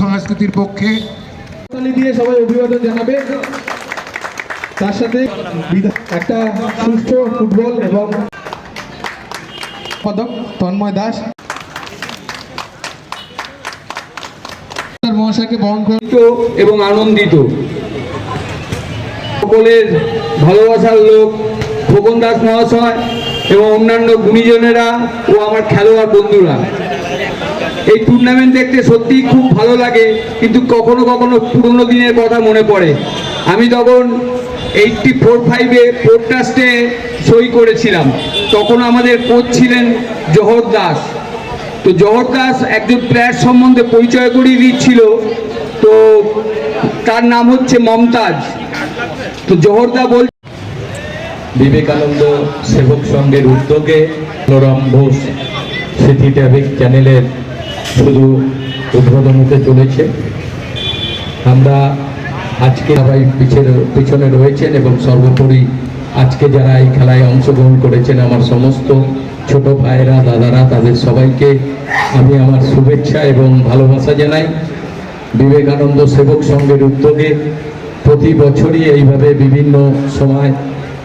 সংস্কৃতির পক্ষে। দিয়ে সবাই অভিবাদন জানাবে। তার সাথে একটা সুস্থ ফুটবল এবং পদক তন্ময় দাস। মহাশয়কে বরণ করে আনন্দিত এবং আনন্দিত। সকলের ভালোবাসার লোক খোকন দাস মহাশয় এবং অন্যান্য গুণীজনেরা ও আমার খেলোয়াড় বন্ধুরা। এই টুর্নামেন্ট দেখতে সত্যিই খুব ভালো লাগে, কিন্তু কখনো কখনো পুরনো দিনের কথা মনে পড়ে। আমি তখন এইটটি ফোর ফাইভে পোডকাস্টে সই করেছিলাম, তখন আমাদের কোচ ছিলেন জহর দাস। তো জহর দাস একজন প্লেয়ার সম্বন্ধে পরিচয় করিয়ে দিচ্ছিল, তো তার নাম হচ্ছে মমতাজ। তো জহরদা বল বিবেকানন্দ সেবক সংঘের উদ্যোগে মনোরম ঘোষ স্মৃতি ট্যাবিক চ্যানেলের শুধু উদ্বোধন হতে চলেছে। আমরা আজকে সবাই পিছের পিছনে রয়েছেন এবং সর্বোপরি আজকে যারা এই খেলায় অংশগ্রহণ করেছেন আমার সমস্ত ছোট ভাইয়েরা, দাদারা, তাদের সবাইকে আমি আমার শুভেচ্ছা এবং ভালোবাসা জানাই। বিবেকানন্দ সেবক সংঘের উদ্যোগে প্রতি বছরই এইভাবে বিভিন্ন সময়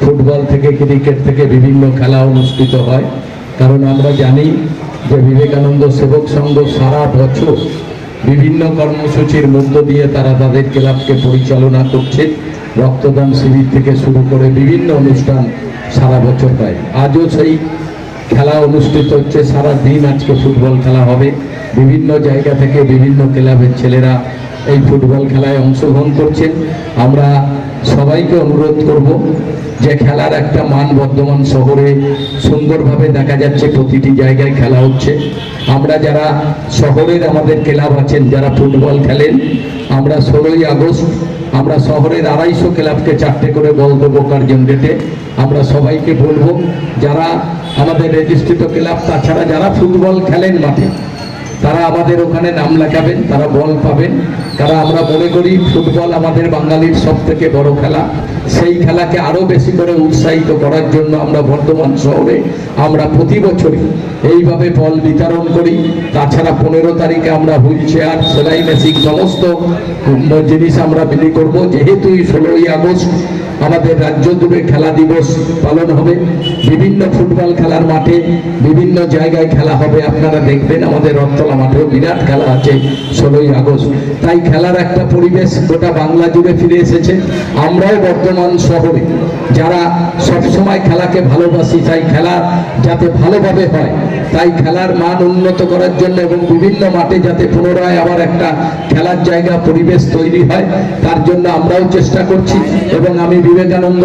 ফুটবল থেকে, ক্রিকেট থেকে বিভিন্ন খেলা অনুষ্ঠিত হয়। কারণ আমরা জানি যে বিবেকানন্দ সেবক সংঘ সারা বছর বিভিন্ন কর্মসূচির মধ্য দিয়ে তারা তাদের ক্লাবকে পরিচালনা করছে। রক্তদান শিবির থেকে শুরু করে বিভিন্ন অনুষ্ঠান সারা বছর হয়। আজও সেই খেলা অনুষ্ঠিত হচ্ছে, সারা দিন আজকে ফুটবল খেলা হবে। বিভিন্ন জায়গা থেকে বিভিন্ন ক্লাবের ছেলেরা এই ফুটবল খেলায় অংশগ্রহণ করছেন। আমরা সবাইকে অনুরোধ করব যে খেলার একটা মান বর্ধমান শহরে সুন্দরভাবে দেখা যাচ্ছে, প্রতিটি জায়গায় খেলা হচ্ছে। আমরা যারা শহরের আমাদের ক্লাব আছেন, যারা ফুটবল খেলেন, আমরা ষোলোই আগস্ট, আমরা শহরের আড়াইশো ক্লাবকে চারটে করে বল দেবো কার্জন গেটে আমরা সবাইকে বলব, যারা আমাদের রেজিস্ট্রিত ক্লাব, তাছাড়া যারা ফুটবল খেলেন মাঠে তারা আমাদের ওখানে নাম লেখাবেন, তারা বল পাবেন। তারা আমরা মনে করি ফুটবল আমাদের বাঙালির সব থেকে বড় খেলা। সেই খেলাকে আরও বেশি করে উৎসাহিত করার জন্য আমরা বর্ধমান শহরে আমরা প্রতি বছরই এইভাবে বল বিতরণ করি। তাছাড়া পনেরো তারিখে আমরা হুইল চেয়ার, সেলাই মেশিন, সমস্ত জিনিস আমরা বিলি করব। যেহেতু ষোলোই আগস্ট আমাদের রাজ্য জুড়ে খেলা দিবস পালন হবে। বিভিন্ন ফুটবল খেলার মাঠে বিভিন্ন জায়গায় খেলা হবে। আপনারা দেখবেন আমাদের রথতলা মাঠেও বিরাট খেলা আছে ষোলোই আগস্ট। তাই খেলার একটা পরিবেশ গোটা বাংলা জুড়ে ফিরে এসেছে। আমরাও বর্তমান শহরে যারা সবসময় খেলাকে ভালোবাসি, তাই খেলা যাতে ভালোভাবে হয়, তাই খেলার মান উন্নত করার জন্য এবং বিভিন্ন মাঠে যাতে পুনরায় আবার একটা খেলার জায়গা, পরিবেশ তৈরি হয়, তার জন্য আমরাও চেষ্টা করছি এবং আমি বিবেকানন্দ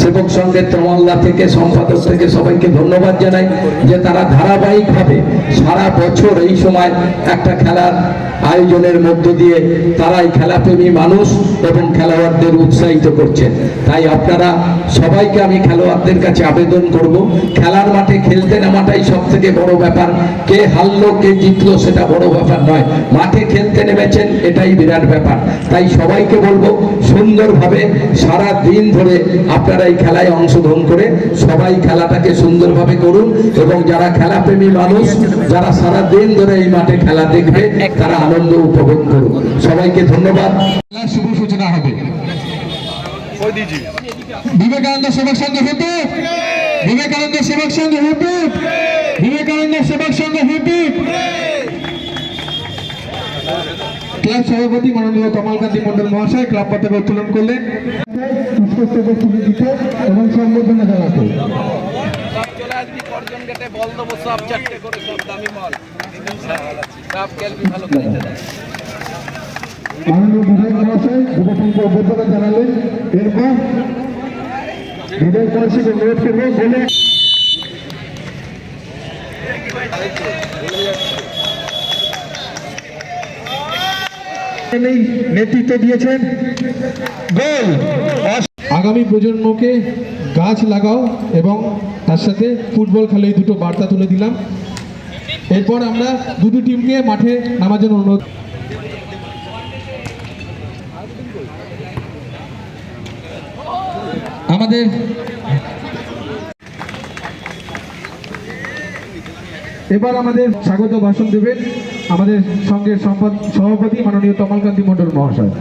সেবক সংঘের তমাল্লা থেকে, সম্পাদক থেকে সবাইকে ধন্যবাদ জানাই যে তারা ধারাবাহিকভাবে সারা বছর এই সময় একটা খেলার আয়োজনের মধ্য দিয়ে তারাই খেলাপ্রেমী মানুষ এবং খেলোয়াড়দের উৎসাহিত করছেন। তাই আপনারা সবাইকে আমি খেলোয়াড়দের কাছে আবেদন করব। খেলার মাঠে খেলতে নামাটাই সব থেকে বড় ব্যাপার। কে হারলো কে জিতলো সেটা বড় ব্যাপার নয়। মাঠে খেলতে নেমেছেন এটাই বিরাট ব্যাপার। তাই সবাইকে বলব সুন্দরভাবে সারা দিন ধরে আপনারা এই খেলায় অংশগ্রহণ করে সবাই খেলাটাকে সুন্দরভাবে করুন এবং যারা খেলাপ্রেমী মানুষ যারা সারা দিন ধরে এই মাঠে খেলা দেখবে তারা আনন্দ উপভোগ করুন। সবাইকে ধন্যবাদ। শুভ সূচনা হবে। বিবেকানন্দ সেবক সংঘ হেতু বিবেকানন্দ সেবক সংঘ হেতু বিবেকানন্দ সেবক সংঘ হেতু ক্লাব সভাপতি মাননীয় কমলকান্তি মন্ডল মহাশয় ক্লাব পতাকা উত্তোলন করলেন। এবং সম্বোধনা জানাতে। মাননীয় বিধায়ক মহাশয় যুবসংঘ অভ্যর্থনা জানালেন। এরপর নেতৃত্ব দিয়েছেন। গোল! আগামী প্রজন্মকে গাছ লাগাও এবং তার সাথে ফুটবল খেলে এই দুটো বার্তা তুলে দিলাম। এরপর আমরা দুটো টিমকে মাঠে নামার জন্য অনুরোধ আমাদের এবার আমাদের স্বাগত ভাষণ দেবেন আমাদের সঙ্গে সভাপতি মাননীয় তমালকান্তি মণ্ডল মহাশয়।